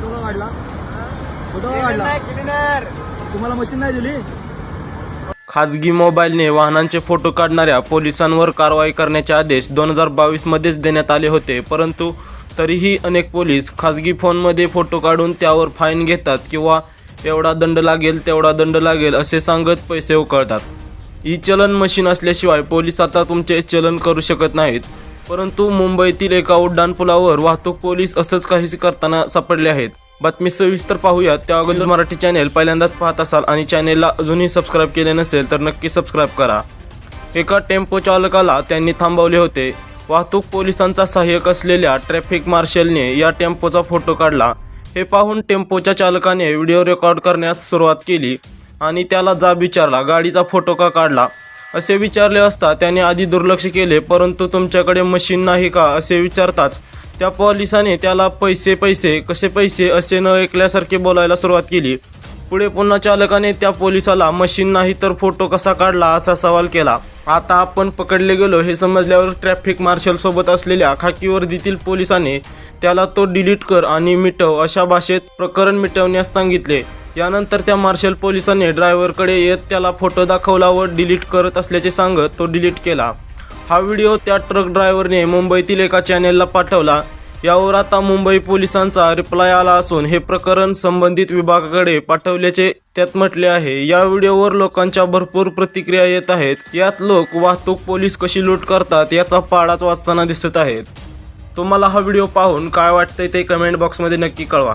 Photo का काढला photo का काढला क्लिनर तुम्हाला मशीन नाही दिली? खाजगी मोबाईलने वाहनांचे फोटो काढणाऱ्या पोलिसांवर कारवाई करण्याचे आदेश दोन हजार बावीसमध्येच देण्यात आले होते. परंतु तरीही अनेक पोलीस खाजगी फोनमध्ये फोटो काढून त्यावर फाईन घेतात किंवा एवढा दंड लागेल तेवढा दंड लागेल असे सांगत पैसे उकळतात. ई चलन मशीन असल्याशिवाय पोलीस आता तुमचे चलन करू शकत नाहीत. परंतु मुंबईतील एका उड्डाणपुलावर वाहतूक पोलीस असंच काहीच करताना सापडले आहेत. बातमी सविस्तर पाहूयात त्या अगोदर मराठी चॅनेल पहिल्यांदाच पाहत असाल आणि चॅनेलला अजूनही सबस्क्राईब केले नसेल तर नक्की सबस्क्राईब करा. एका टेम्पो चालकाला त्यांनी थांबवले होते. वाहतूक पोलिसांचा सहाय्यक असलेल्या ट्रॅफिक मार्शलने या टेम्पोचा फोटो काढला. हे पाहून टेम्पोच्या चालकाने व्हिडिओ रेकॉर्ड करण्यास सुरुवात केली आणि त्याला जाब विचारला गाडीचा फोटो का काढला? असे विचारले असता त्याने आधी दुर्लक्ष केले परंतु तुमच्याकडे मशीन नाही का? असे विचारताच त्या पोलिसाने त्याला पैसे पैसे कसे पैसे असे न ऐकल्यासारखे बोलायला सुरुवात केली. पुढे पुन्हा चालकाने त्या पोलिसाला मशीन नाही तर फोटो कसा काढला? असा सवाल केला. आता आपण पकडले गेलो हे समजल्यावर ट्रॅफिक मार्शलसोबत असलेल्या खाकी वर्दीतील पोलिसाने त्याला तो डिलीट कर आणि मिटव अशा भाषेत प्रकरण मिटवण्यास सांगितले. यानंतर त्या मार्शल पोलिसांनी ड्रायव्हरकडे येत त्याला फोटो दाखवला व डिलीट करत असल्याचे सांगत तो डिलीट केला. हा व्हिडिओ त्या ट्रक ड्रायव्हरने मुंबईतील एका चॅनेलला पाठवला. यावर आता मुंबई पोलिसांचा रिप्लाय आला असून हे प्रकरण संबंधित विभागाकडे पाठवल्याचे त्यात म्हटले आहे. या व्हिडिओवर लोकांच्या भरपूर प्रतिक्रिया येत आहेत. यात लोक वाहतूक पोलीस कशी लूट करतात याचा पाडाच वाचताना दिसत आहेत. तुम्हाला हा व्हिडिओ पाहून काय वाटतंय ते कमेंट बॉक्समध्ये नक्की कळवा.